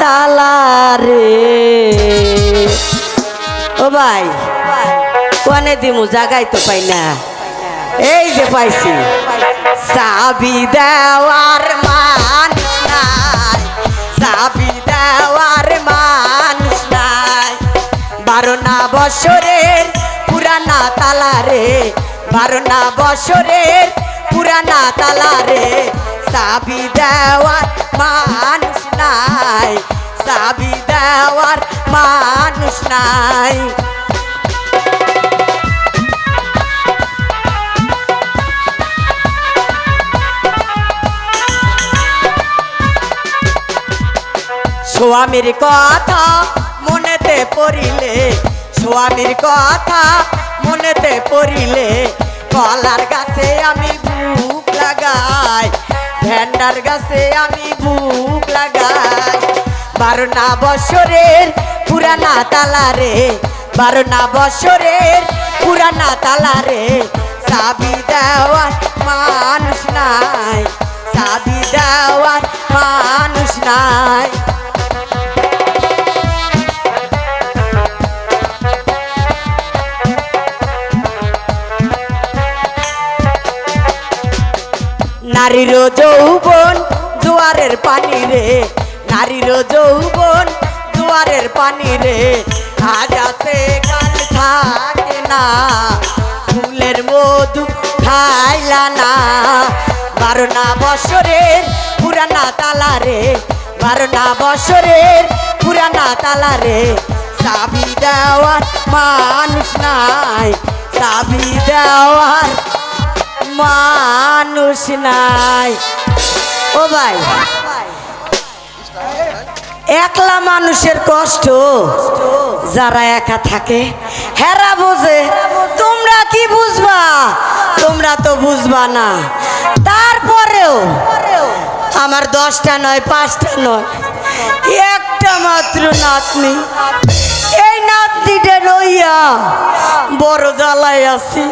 তালা রে ও ভাই, কোনে দিমু? জাগাই তো পাই না। এই যে পাইছি। চাবি দেওয়ার মানুষ নাই। চাবি দেওয়ার মানুষ নাই। বারো না বছরের পুরানা তালা রে বারো না বছরের পুরানা তালা রে চাবি দেওয়ার মানুষ নাই, চাবি দেওয়ার মানুষ নাই। স্বামীর কথা মনেতে পড়িলে স্বামীর কথা মনেতে পড়িলে, কলার গাছে আমি বুক লাগাই। ভেন্ডার গাছে আমি বুক লাগাই। বারো না বছরের পুরানা তালা রে বারো না বছরের পুরানা তালা রে। চাবি দেওয়ার মানুষ নাই, চাবি দেওয়ার মানুষ নাই। নারীর যৌবন জোয়ারের পানি রে। নারীর যৌবন জোয়ারের পানি রে। আজ আছে, কাল থাকে না। ফুলের মধু খাইলা না। বারো না বছরের পুরানা তালা রে। বারো না বছরের পুরানা তালা রে। চাবি দেওয়ার মানুষ নাই। চাবি দেওয়ার মানুষ নাই। ও ভাই, একলা মানুষের কষ্ট, যারা একা থাকে, হেরা বোঝে, তোমরা কি বুঝবা? তোমরা তো বুঝবা না। তারপরেও, আমার দশটা নয়, পাঁচটা নয় একটা মাত্র নাতনি। এই নাতনিটা রইয়া বড় জ্বালায় আছি।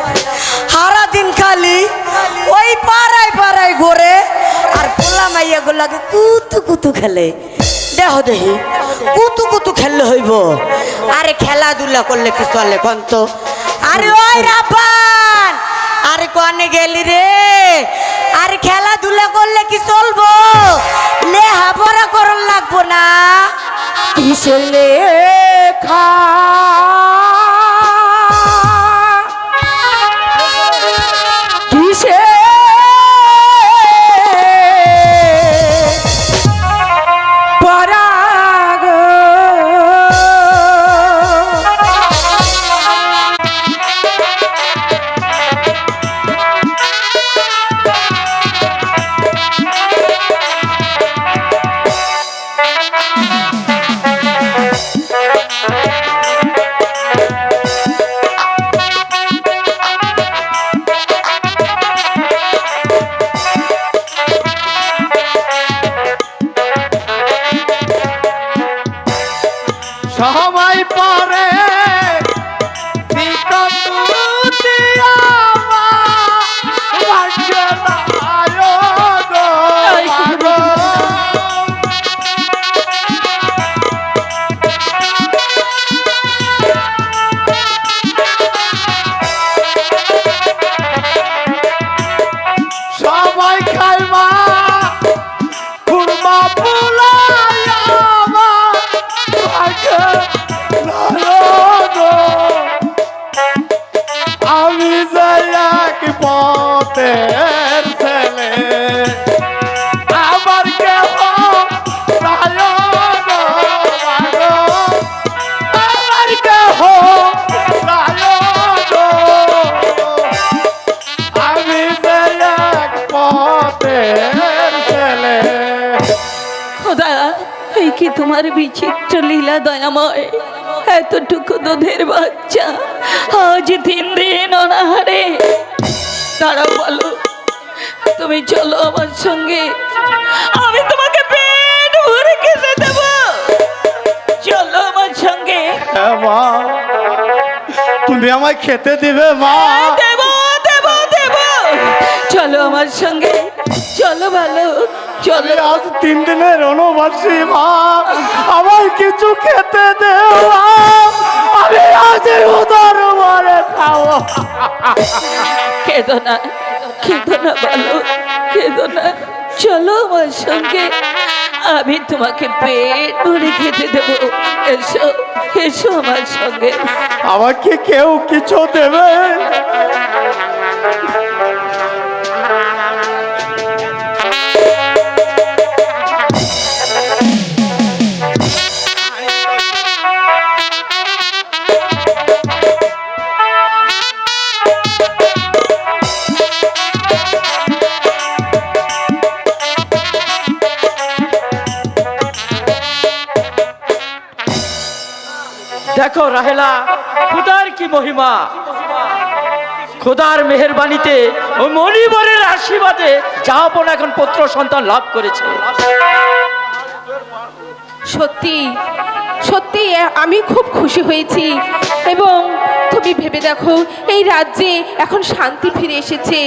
সারা দিন খালি ওই পাড়ায় পাড়ায় ঘোরে আর পোলা মাইয়া গুলাকে কুতু কুতু খেলে। দেহ দেহি কুতু কুতু খেললে হইব? আরে খেলাধুলা করলে কি চলে কন তো। আরে ওই রাপান আরে কনে গেলি রে? আরে খেলাধুলা করলে কি চলবো? লেহা পড়া করন লাগবো না। কিসে লেখা? তোমার বিচিত্র লীলা দয়াময়। এতটুকু দুধের বাচ্চা আজ তিন দিন অনাহারে। তারা বলো তুমি চলো আমার সঙ্গে। আমি তোমাকে পেট ভরে খেতে দেব। চলো আমার সঙ্গে। মা তুমি আমায় খেতে দিবে মা। দেব দেব দেব। চলো আমার সঙ্গে। চলো ভালো চলো। আজ তিন দিনের অনুবাসী মা। আমার কিছু খেতে দেওয়া আমি আজ উদার মারে খাব। কেঁদো না কেঁদো না বলো কেঁদো না। চলো আমার সঙ্গে। আমি তোমাকে পেট ভরে খেতে দেবো। এসো এসো আমার সঙ্গে। আমাকে কেউ কিছু দেবে? দেখো রাহেলা, খুদার কি মহিমা? খোদার মেহেরবানিতে ওই মণিবরের আশীর্বাদে যাপন এখন পুত্র সন্তান লাভ করেছে। সত্যি সত্যি আমি খুব খুশি হয়েছি। এবং তুমি ভেবে দেখো, এই রাজ্যে এখন শান্তি ফিরে এসেছে।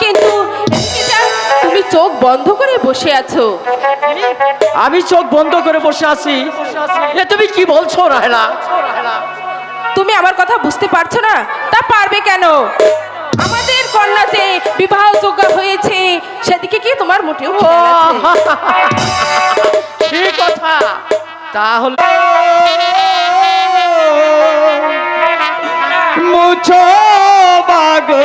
কিন্তু তুমি চোখ বন্ধ করে বসে আছো। আমি চোখ বন্ধ করে বসে আছি। এ তুমি কি বলছো রাহেলা তুমি আমার কথা বুঝতে পারছ না? তা পারবে কেন? আমাদের কন্যা যে বিবাহ যোগ্য হয়েছে সেদিকে কি তোমার মোটেও ঠিক কথা। তাহলে মুছো বাগো।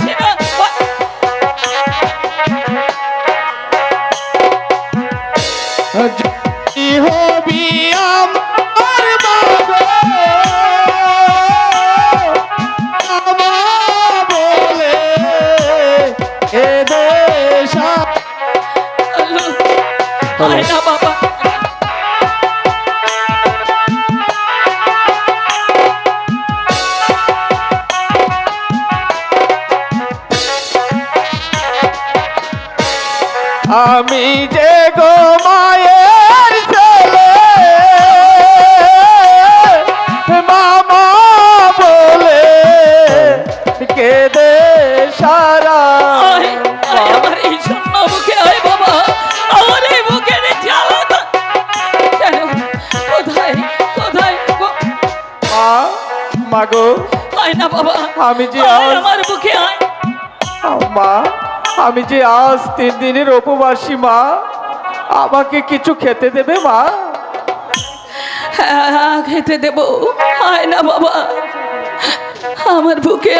না বাবা। আমি যে গো মায়ের না বাবা। আমি যে আজ- আমার বুকে আয়। মা আমি যে আজ তিন দিনের উপবাসী মা আমাকে কিছু খেতে দেবে মা? হ্যাঁ খেতে দেব। আয় না বাবা। আমার বুকে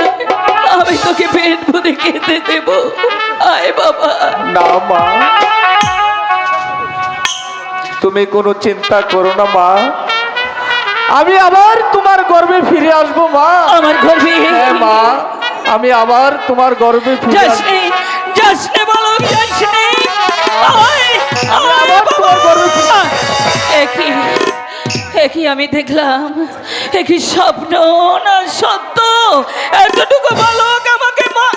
আমি তোকে পেট ভরে খেতে দেব। আয় বাবা। না মা। তুমি কোনো চিন্তা করো না মা। আমি আবার তোমার গর্বে ফিরে আসব মা। আমার গর্বে হ্যাঁ মা আমি আবার তোমার গর্বে ফিরে বলো একই একই আমি দেখলাম একই স্বপ্ন না সত্য? এতটুকু বালক আমাকে মা।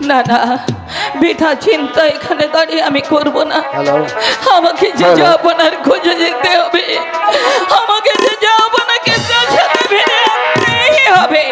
না না। বৃথা চিন্তা এখানে দাঁড়িয়ে আমি করব না। আমাকে যে যাব খুঁজে যেতে হবে আমাকে যে যাব না হবে।